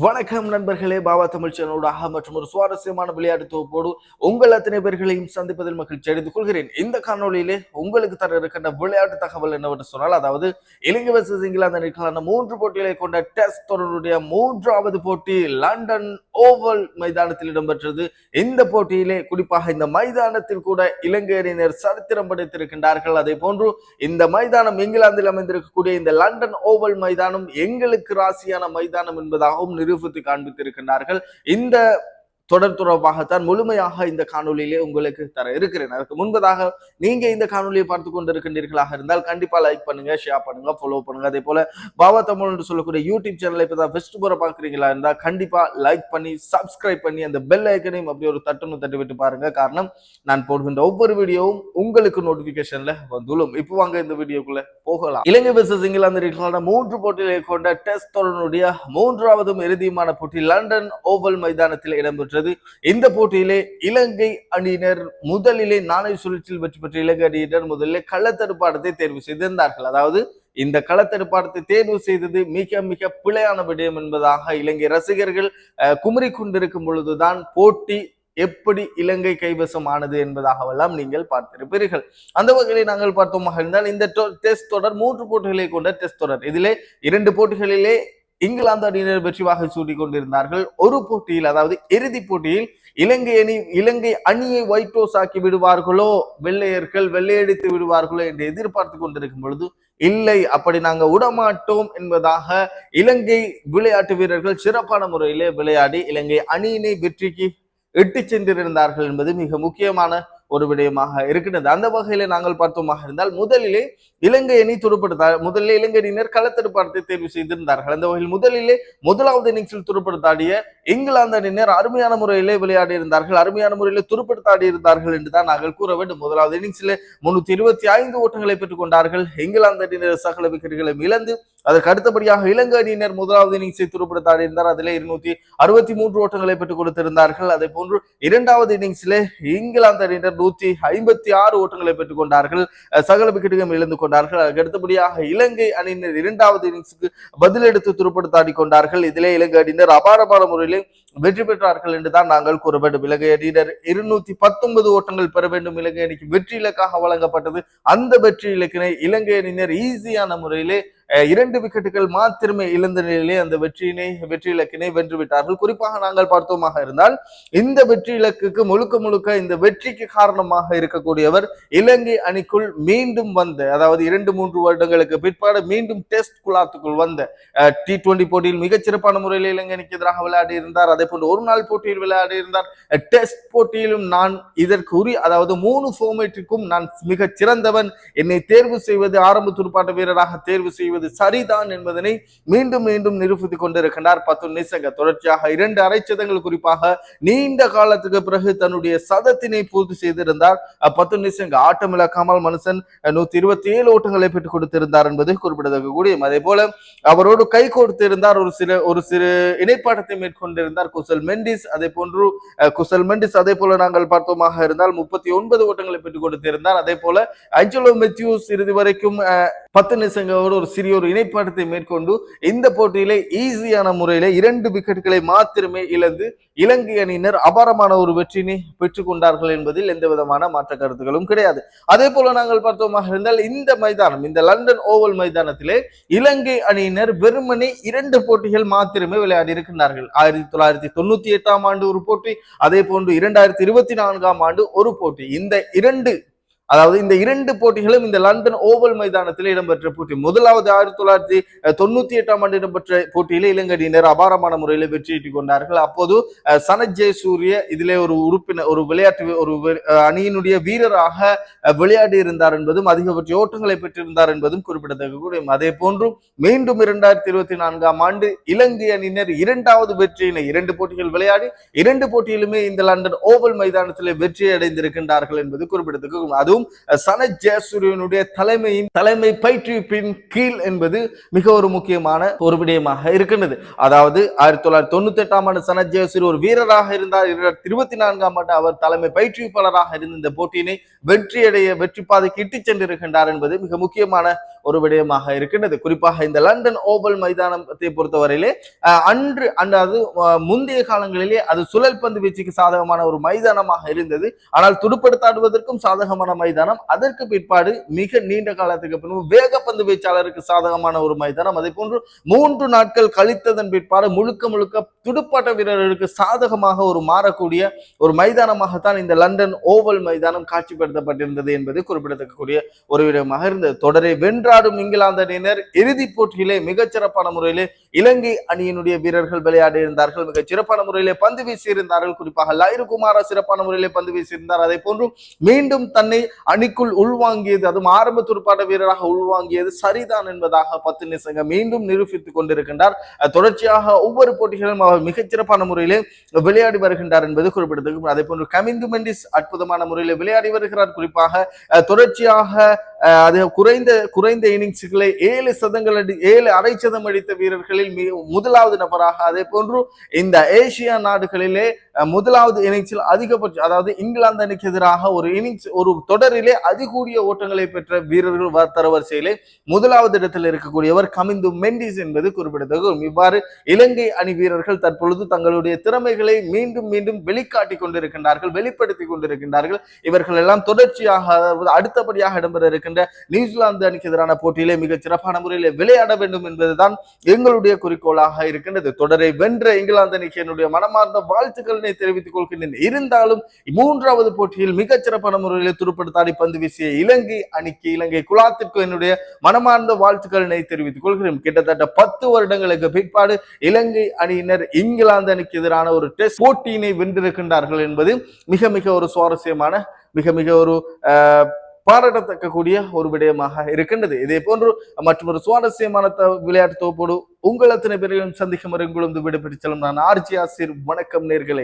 வணக்கம் நண்பர்களே பாபா தமிழ் சேனலோடாக மற்றும் ஒரு சுவாரஸ்யமான விளையாட்டு தொகுப்போடு உங்கள் அத்தனை பேர்களையும் சந்திப்பதில் மகிழ்ச்சி அடைந்து கொள்கிறேன். இந்த காணொளியிலே உங்களுக்கு தர இருக்கின்ற விளையாட்டு தகவல் என்னவென்று சொன்னால் அதாவது இலங்கை வர்சஸ் இங்கிலாந்து அணிக்கான மூன்று போட்டிகளை கொண்ட டெஸ்ட் தொடருடைய மூன்றாவது போட்டி லண்டன் ஓவல் மைதானத்தில் இடம்பெற்றது. இந்த போட்டியிலே குறிப்பாக இந்த மைதானத்தில் கூட இலங்கை அணியினர் சரித்திரம் படைத்திருக்கின்றார்கள். அதே போன்று இந்த மைதானம் இங்கிலாந்தில் அமைந்திருக்கக்கூடிய இந்த லண்டன் ஓவல் மைதானம் எங்களுக்கு ராசியான மைதானம் என்பதாகவும் நிரூபித்து காண்பித்திருக்கின்றார்கள். இந்த தொடர் தொடர்பாகத்தான் முழுமையாக இந்த காணொலியிலே உங்களுக்கு தர இருக்கிறேன். அதற்கு முன்பதாக நீங்க இந்த காணொலியை பார்த்து கொண்டிருக்கின்றீர்களாக இருந்தால் கண்டிப்பா லைக் பண்ணுங்க ஷேர் பண்ணுங்க ஃபாலோ பண்ணுங்க. அதே போல பாபா தமிழ் என்று சொல்லக்கூடிய யூடியூப் சேனலை இப்போ தான் ஃபர்ஸ்ட் முறை பார்க்குறீங்களா இருந்தால் கண்டிப்பா லைக் பண்ணி சப்ஸ்கிரைப் பண்ணி அந்த பெல் ஐக்கனையும் அப்படி ஒரு தட்டுன்னு தட்டி விட்டு பாருங்க. காரணம் நான் போடுகின்ற ஒவ்வொரு வீடியோவும் உங்களுக்கு நோட்டிபிகேஷன்ல வந்துள்ளோம். இப்போ வாங்க இந்த வீடியோக்குள்ள போகலாம். இலங்கை விசஸ் இங்கிலாந்து மூன்று போட்டிகளை கொண்ட டெஸ்ட் தொடருடைய மூன்றாவதும் இறுதியுமான போட்டி லண்டன் ஓவல் மைதானத்தில் பெற்றது. இந்த போட்டியிலே இலங்கை அணியினர் முதலிலே நாணய சுழற்சியில் வெற்றி பெற்ற இலங்கை அணியினர் முதலிலே கள்ளத்தடுப்பாட்டத்தை தேர்வு செய்திருந்தார்கள். அதாவது இந்த களத்தடுப்பாட்டத்தை தேர்வு செய்தது மிக மிக பிழையான விடயம் என்பதாக இலங்கை ரசிகர்கள் குமரி கொண்டிருக்கும் பொழுதுதான் போட்டி எப்படி இலங்கை கைவசம் ஆனது என்பதாகவெல்லாம் நீங்கள் பார்த்திருப்பீர்கள். அந்த வகையில் நாங்கள் பார்த்தோமாக இருந்தால் இந்த டெஸ்ட் தொடர் மூன்று போட்டிகளை கொண்ட டெஸ்ட் தொடர். இதிலே இரண்டு போட்டிகளிலே இங்கிலாந்து அணியினர் வெற்றி வாகை சூட்டிக் கொண்டிருந்தார்கள் ஒரு போட்டியில் அதாவது இறுதிப் போட்டியில் இலங்கை அணி இலங்கை அணியை ஒயிட் ஹவுஸ் ஆக்கி விடுவார்களோ வெள்ளையர்கள் வெள்ளையடித்து விடுவார்களோ என்று எதிர்பார்த்து கொண்டிருக்கும் பொழுது இல்லை அப்படி நாங்க விடமாட்டோம் என்பதாக இலங்கை விளையாட்டு வீரர்கள் சிறப்பான முறையிலே விளையாடி இலங்கை அணியினை வெற்றிக்கு எட்டு சென்றிருந்தார்கள் என்பது மிக முக்கியமான ஒரு விடயமாக இருக்கின்றது. அந்த வகையில நாங்கள் பார்த்தோமாக இருந்தால் முதலிலே இலங்கை அணி துடுப்படுத்த முதலில் இலங்கை அணியினர் களத்தடுப்பாட்டத்தை தேர்வு செய்திருந்தார்கள். அந்த வகையில் முதலிலே முதலாவது இன்னிங்ஸில் துடுப்படுத்தாடிய இங்கிலாந்து அணியினர் அருமையான முறையிலே விளையாடி இருந்தார்கள். அருமையான முறையிலே துடுப்படுத்தாடி இருந்தார்கள் என்றுதான் நாங்கள் கூற வேண்டும். முதலாவது இன்னிங்ஸில் முன்னூத்தி இருபத்தி ஐந்து ஓட்டங்களை பெற்றுக் கொண்டார்கள் இங்கிலாந்து அணியினர் சகல விக்கெட்டுகளை இழந்து அதற்கு அடுத்தபடியாக இலங்கை அணியினர் முதலாவது இன்னிங்ஸை துடுப்படுத்தாடி இருந்தார். அதிலே இருநூத்தி அறுபத்தி மூன்று ஓட்டங்களை பெற்றுக் கொடுத்திருந்தார்கள். அதே போன்று இரண்டாவது இன்னிங்ஸிலே இங்கிலாந்து அணியினர் நூத்தி ஐம்பத்தி ஆறு ஓட்டங்களை பெற்றுக் கொண்டார்கள். சகல விக்கெட்டுகளும் இழந்து கொண்டார்கள். அதற்கு அடுத்தபடியாக இலங்கை அணியினர் இரண்டாவது இன்னிங்ஸுக்கு பதிலெடுத்து துடுப்படுத்தாடி கொண்டார்கள். இதிலே இலங்கை அணியினர் அபாரமான முறையில் வெற்றி பெற்றார்கள் என்றுதான் நாங்கள் கூற வேண்டும் இலங்கை அணியினர் இருநூத்தி பத்தொன்பது ஓட்டங்கள் பெற வேண்டும். இலங்கை அணிக்கு வெற்றி இலக்காக வழங்கப்பட்டது. அந்த வெற்றி இலக்கினை இலங்கை அணியினர் ஈஸியான முறையிலே இரண்டு விக்கெட்டுகள் மாத்திரமே இழந்த நிலையிலே அந்த வெற்றியினை வெற்றி இலக்கினை வென்று விட்டார்கள் குறிப்பாக நாங்கள் பார்த்தோமாக இருந்தால் இந்த வெற்றி இலக்குக்கு முழுக்க முழுக்க இந்த வெற்றிக்கு காரணமாக இருக்கக்கூடியவர் இலங்கை அணிக்குள் மீண்டும் வந்த அதாவது இரண்டு மூன்று வருடங்களுக்கு பிற்பாடு மீண்டும் டெஸ்ட் குழாத்துக்குள் வந்த டி டுவெண்டி போட்டியில் மிகச் சிறப்பான முறையில் இலங்கை அணிக்கு எதிராக விளையாடி இருந்தார். அதே போன்று ஒரு நாள் போட்டியில் விளையாடி இருந்தார். டெஸ்ட் போட்டியிலும் நான் இதற்கு உரிய அதாவது மூணு ஃபார்மேட்டுக்கும் நான் மிகச் சிறந்தவன் என்னை தேர்வு செய்வது ஆரம்ப துடுப்பாட்ட வீரராக தேர்வு செய்வது சரிதான் என்பதனை மீண்டும் மீண்டும் நிரூபித்துக் கொண்டிருக்கின்றார். பத்து நிசங்க தொடர்ச்சியாக இரண்டு அரைச்சதங்கள் குறிப்பாக நீண்ட காலத்துக்கு பிறகு தன்னுடைய சதத்தினை பூர்த்தி செய்திருந்தார். பத்து நிசங்க ஆட்டம் இழக்காமல் மனுஷன் நூத்தி இருபத்தி ஏழு ஓட்டங்களை பெற்றுக் கொடுத்திருந்தார் என்பது குறிப்பிடத்தக்க கூடியம் அதே போல அவரோடு கை கொடுத்திருந்தார் ஒரு சில ஒரு சிறு இணைப்பாட்டத்தை மேற்கொண்டிருந்தார் குசல் மெண்டிஸ். அதே போன்று குசல் மெண்டிஸ் அதே போல நாங்கள் பார்த்தோமாக இருந்தால் முப்பத்தி ஒன்பது ஓட்டங்களை பெற்றுக் கொடுத்திருந்தார். அதே போல அஞ்சலோ மெத்யூஸ் இறுதி வரைக்கும் பத்து நிமிஷங்களோடு ஒரு சிறிய ஒரு இணைப்பாட்டத்தை மேற்கொண்டு இந்த போட்டியிலே ஈஸியான முறையில இரண்டு விக்கெட்டுகளை மாத்திரமே இழந்து இலங்கை அணியினர் அபாரமான ஒரு வெற்றினை பெற்றுக் கொண்டார்கள் என்பதில் எந்த விதமான மாற்ற கருத்துகளும் கிடையாது. அதே போல நாங்கள் பார்த்தோமாக இருந்தால் இந்த மைதானம் இந்த லண்டன் ஓவல் மைதானத்திலே இலங்கை அணியினர் வெறுமனே இரண்டு போட்டிகள் மாத்திரமே விளையாடி இருக்கின்றார்கள். ஆயிரத்தி தொள்ளாயிரத்தி தொண்ணூத்தி எட்டாம் ஆண்டு ஒரு போட்டி அதே போன்று இரண்டாயிரத்தி இருபத்தி நான்காம் ஆண்டு ஒரு போட்டி. இந்த இரண்டு அதாவது இந்த இரண்டு போட்டிகளும் இந்த லண்டன் ஓவல் மைதானத்தில் இடம்பெற்ற போட்டி. முதலாவது ஆயிரத்தி தொள்ளாயிரத்தி தொண்ணூத்தி எட்டாம் ஆண்டு இடம்பெற்ற போட்டியிலே இலங்கை அணியினர் அபாரமான முறையில் வெற்றியீட்டிக் கொண்டார்கள் அப்போது அஹ், சனத் ஜெயசூரிய இதிலே ஒரு உறுப்பினர் ஒரு விளையாட்டு ஒரு அணியினுடைய வீரராக விளையாடி இருந்தார் என்பதும் அதிகபட்ச ஓட்டங்களை பெற்றிருந்தார் என்பதும் குறிப்பிடத்தக்க கூடியும் அதே போன்று மீண்டும் இரண்டாயிரத்தி இருபத்தி நான்காம் ஆண்டு இலங்கை அணியினர் இரண்டாவது வெற்றியினை இரண்டு போட்டிகள் விளையாடி இரண்டு போட்டியிலுமே இந்த லண்டன் ஓவல் மைதானத்தில் வெற்றி அடைந்திருக்கின்றார்கள் என்பது குறிப்பிடத்தக்க அதுவும் அஹ், தலைமையின் தலைமை பயிற்றுவிப்பின் கீழ் என்பது மிக ஒரு முக்கியமான ஒரு விடயமாக இருக்கின்றது. அதாவது ஆயிரத்தி தொள்ளாயிரத்தி தொண்ணூத்தி எட்டாம் ஆண்டு சனத் ஜெயசூரிய ஒரு வீரராக இருந்தார். இரண்டாயிரத்தி இருபத்தி நான்காம் ஆண்டு அவர் தலைமை பயிற்றுவிப்பாளராக இருந்த இந்த போட்டியினை வெற்றியடைய வெற்றி பாதைக்கு இட்டுச் சென்றிருக்கின்றார் என்பது மிக முக்கியமான ஒரு விடயமாக இருக்கின்றது. குறிப்பாக இந்த லண்டன் ஓவல் மைதானத்தை பொறுத்தவரையிலே அன்று அதாவது முந்தைய காலங்களிலே அது சுழல் பந்து வீச்சுக்கு சாதகமான ஒரு மைதானமாக இருந்தது. ஆனால் துடுப்படுத்தாடுவதற்கும் சாதகமான மைதானம். அதற்கு பிற்பாடு மிக நீண்ட காலத்துக்கு பின்பு வேகப்பந்து வீச்சாளருக்கு சாதகமான ஒரு மைதானம். அதே போன்று மூன்று நாட்கள் கழித்ததன் பிற்பாடு முழுக்க முழுக்க துடுப்பாட்ட வீரர்களுக்கு சாதகமாக ஒரு மாறக்கூடிய ஒரு மைதானமாகத்தான் இந்த லண்டன் ஓவல் மைதானம் காட்சிப்படுத்தப்பட்டிருந்தது என்பது குறிப்பிடத்தக்கக்கூடிய ஒரு விடயமாக இருந்தது. தொடரை வென்ற இங்கிலாந்து அணியினர் இறுதிப் போட்டியிலே மிகச்சிறப்பான முறையிலே இலங்கை அணியினுடைய வீரர்கள் விளையாடி இருந்தார்கள். மிகச் சிறப்பான முறையிலே பந்து வீசியிருந்தார்கள். குறிப்பாக லைரு குமாரா சிறப்பான முறையிலே பந்து வீசியிருந்தார். அதே போன்று மீண்டும் தன்னை அணிக்குள் உள்வாங்கியது அதுவும் ஆரம்ப துடுப்பாட்ட வீரராக உள்வாங்கியது சரிதான் என்பதாக பத்து நிசங்க மீண்டும் நிரூபித்துக் கொண்டிருக்கின்றார். தொடர்ச்சியாக ஒவ்வொரு போட்டிகளிலும் அவர் மிகச்சிறப்பான முறையிலே விளையாடி வருகின்றார் என்பது குறிப்பிடத்தக்க அதே போன்று கமிந்து மெண்டிஸ் அற்புதமான முறையில் விளையாடி வருகிறார். குறிப்பாக தொடர்ச்சியாக அது குறைந்த குறைந்த இன்னிங்ஸ்களை ஏழு சதங்கள் அடி ஏழு அரை சதம் அடித்த வீரர்களில் மிக முதலாவது நபராக அதே போன்று இந்த ஏசியா நாடுகளிலே முதலாவது இன்னிங்ஸில் அதிகபட்ச அதாவது இங்கிலாந்து அணிக்கு எதிராக ஒரு இன்னிங்ஸ் ஒரு தொடரிலே அதிகூடிய ஓட்டங்களை பெற்ற வீரர்கள் தரவரிசையிலே முதலாவது இடத்தில் இருக்கக்கூடியவர் கமிந்து மெண்டிஸ் என்பது குறிப்பிடத்தக்கது. இவ்வாறு இலங்கை அணி வீரர்கள் தற்பொழுது தங்களுடைய திறமைகளை மீண்டும் மீண்டும் வெளிக்காட்டி கொண்டிருக்கின்றார்கள் வெளிப்படுத்தி கொண்டிருக்கின்றார்கள். இவர்கள் எல்லாம் தொடர்ச்சியாக அதாவது அடுத்தபடியாக இடம்பெற இருக்கின்ற நியூசிலாந்து அணிக்கு எதிரான போட்டியிலே மிக சிறப்பான முறையில் விளையாட வேண்டும் என்பதுதான் எங்களுடைய குறிக்கோளாக இருக்கின்றது. தொடரை வென்ற இங்கிலாந்து அணிக்கு என்னுடைய மனமார்ந்த வாழ்த்துக்களினை தெரிவித்துக் கொள்கின்றேன். இருந்தாலும் மூன்றாவது போட்டியில் மிக சிறப்பான முறையில் துருப்படுத்தாடி பந்து வீசிய இலங்கை அணிக்கு இலங்கை குலாத்திற்கு என்னுடைய மனமார்ந்த வாழ்த்துக்களினை தெரிவித்துக் கொள்கிறேன். கிட்டத்தட்ட பத்து வருடங்களுக்கு பிற்பாடு இலங்கை அணியினர் இங்கிலாந்து அணிக்கு எதிரான ஒரு டெஸ்ட் போட்டியினை வென்றிருக்கின்றார்கள் என்பது மிக மிக ஒரு சுவாரஸ்யமான மிக மிக ஒரு பாராட்டத்தக்கக்கூடிய ஒரு விடயமாக இருக்கின்றது. இதே போன்று மற்றும் ஒரு சுவாரஸ்யமான விளையாட்டு தொகுப்போடு உங்கள் அத்தனை பேரையும் சந்திக்கும் வரை உங்களும் விடைபெற்று செல்லும் நான் ஆர்ஜி ஆசிர் வணக்கம் நேர்களை.